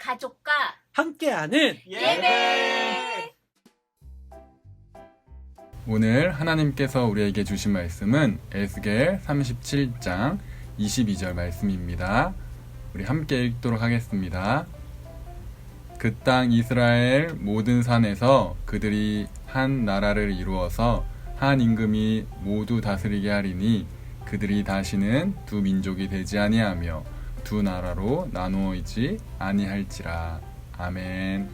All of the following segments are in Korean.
가족과 함께하는 예배. 오늘 하나님께서 우리에게 주신 말씀은 에스겔 37장 22절 말씀입니다. 우리 함께 읽도록 하겠습니다. 그 땅 이스라엘 모든 산에서 그들이 한 나라를 이루어서 한 임금이 모두 다스리게 하리니 그들이 다시는 두 민족이 되지 아니하며 두 나라로 나누어지지 아니할지라. 아멘.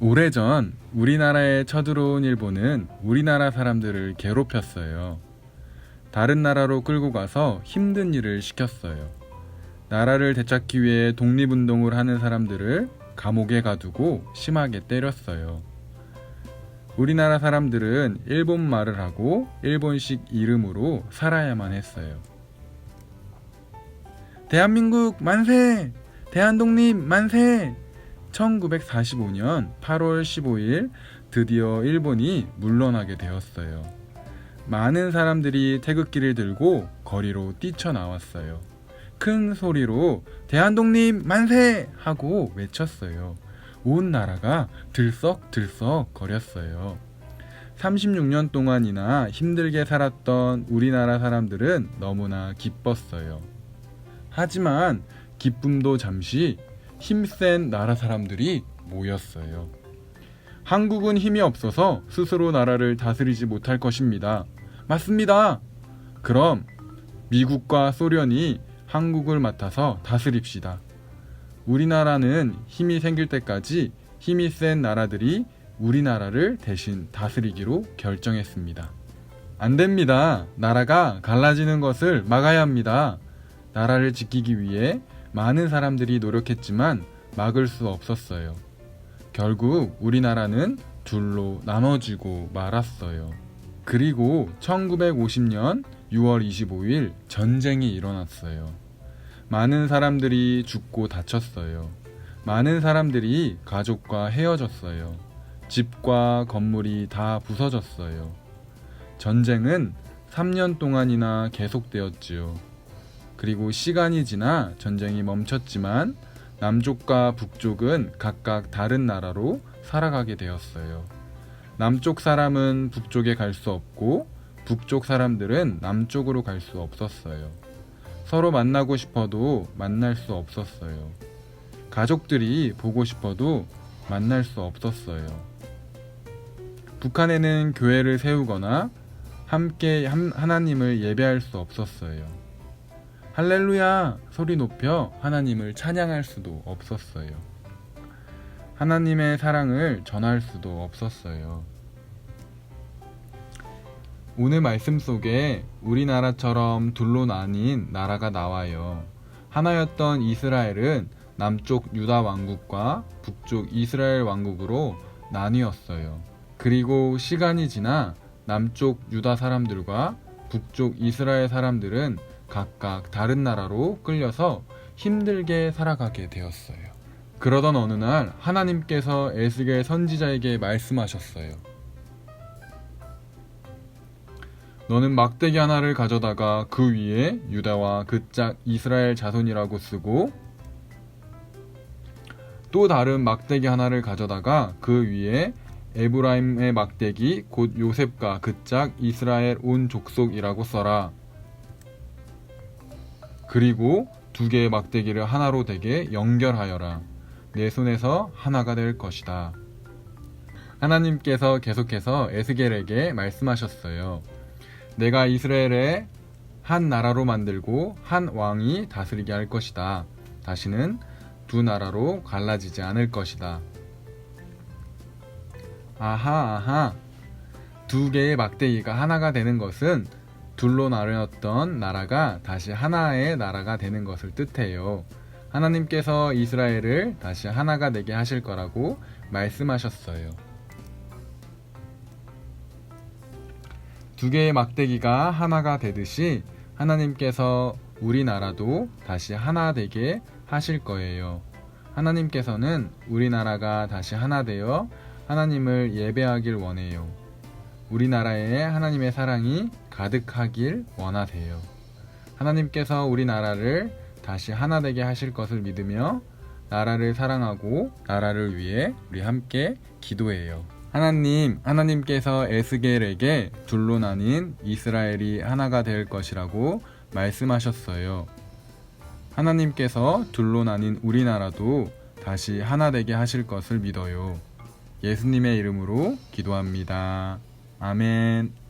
오래전 우리나라에 쳐들어온 일본은 우리나라 사람들을 괴롭혔어요. 다른 나라로 끌고 가서 힘든 일을 시켰어요. 나라를 되찾기 위해 독립운동을 하는 사람들을 감옥에 가두고 심하게 때렸어요. 우리나라 사람들은 일본 말을 하고 일본식 이름으로 살아야만 했어요. 대한민국 만세! 대한독립 만세! 1945년 8월 15일 드디어 일본이 물러나게 되었어요. 많은 사람들이 태극기를 들고 거리로 뛰쳐나왔어요. 큰 소리로 대한독립 만세! 하고 외쳤어요. 온 나라가 들썩들썩 거렸어요. 36년 동안이나 힘들게 살았던 우리나라 사람들은 너무나 기뻤어요. 하지만 기쁨도 잠시 힘센 나라 사람들이 모였어요. 한국은 힘이 없어서 스스로 나라를 다스리지 못할 것입니다. 맞습니다. 그럼 미국과 소련이 한국을 맡아서 다스립시다. 우리나라는 힘이 생길 때까지 힘이 센 나라들이 우리나라를 대신 다스리기로 결정했습니다. 안 됩니다. 나라가 갈라지는 것을 막아야 합니다. 나라를 지키기 위해 많은 사람들이 노력했지만 막을 수 없었어요. 결국 우리나라는 둘로 나눠지고 말았어요. 그리고 1950년 6월 25일 전쟁이 일어났어요. 많은 사람들이 죽고 다쳤어요. 많은 사람들이 가족과 헤어졌어요. 집과 건물이 다 부서졌어요. 전쟁은 3년 동안이나 계속되었지요. 그리고 시간이 지나 전쟁이 멈췄지만 남쪽과 북쪽은 각각 다른 나라로 살아가게 되었어요. 남쪽 사람은 북쪽에 갈 수 없고 북쪽 사람들은 남쪽으로 갈 수 없었어요. 서로 만나고 싶어도 만날 수 없었어요. 가족들이 보고 싶어도 만날 수 없었어요. 북한에는 교회를 세우거나 함께 함- 하나님을 예배할 수 없었어요. 할렐루야 소리 높여 하나님을 찬양할 수도 없었어요. 하나님의 사랑을 전할 수도 없었어요. 오늘 말씀 속에 우리나라처럼 둘로 나뉜 나라가 나와요. 하나였던 이스라엘은 남쪽 유다 왕국과 북쪽 이스라엘 왕국으로 나뉘었어요. 그리고 시간이 지나 남쪽 유다 사람들과 북쪽 이스라엘 사람들은 각각 다른 나라로 끌려서 힘들게 살아가게 되었어요. 그러던 어느 날 하나님께서 에스겔 선지자에게 말씀하셨어요. 너는 막대기 하나를 가져다가 그 위에 유다와 그 짝 이스라엘 자손이라고 쓰고 또 다른 막대기 하나를 가져다가 그 위에 에브라임의 막대기 곧 요셉과 그 짝 이스라엘 온 족속이라고 써라. 그리고 두 개의 막대기를 하나로 되게 연결하여라. 내 손에서 하나가 될 것이다. 하나님께서 계속해서 에스겔에게 말씀하셨어요. 내가 이스라엘에 한 나라로 만들고 한 왕이 다스리게 할 것이다. 다시는 두 나라로 갈라지지 않을 것이다. 아하, 아하. 두 개의 막대기가 하나가 되는 것은 둘로 나뉘었던 나라가 다시 하나의 나라가 되는 것을 뜻해요. 하나님께서 이스라엘을 다시 하나가 되게 하실 거라고 말씀하셨어요. 두 개의 막대기가 하나가 되듯이 하나님께서 우리나라도 다시 하나 되게 하실 거예요. 하나님께서는 우리나라가 다시 하나 되어 하나님을 예배하길 원해요. 우리나라에 하나님의 사랑이 가득하길 원하세요. 하나님께서 우리나라를 다시 하나 되게 하실 것을 믿으며 나라를 사랑하고 나라를 위해 우리 함께 기도해요. 하나님, 하나님께서 에스겔에게 둘로 나뉜 이스라엘이 하나가 될 것이라고 말씀하셨어요. 하나님께서 둘로 나뉜 우리나라도 다시 하나 되게 하실 것을 믿어요. 예수님의 이름으로 기도합니다. 아멘.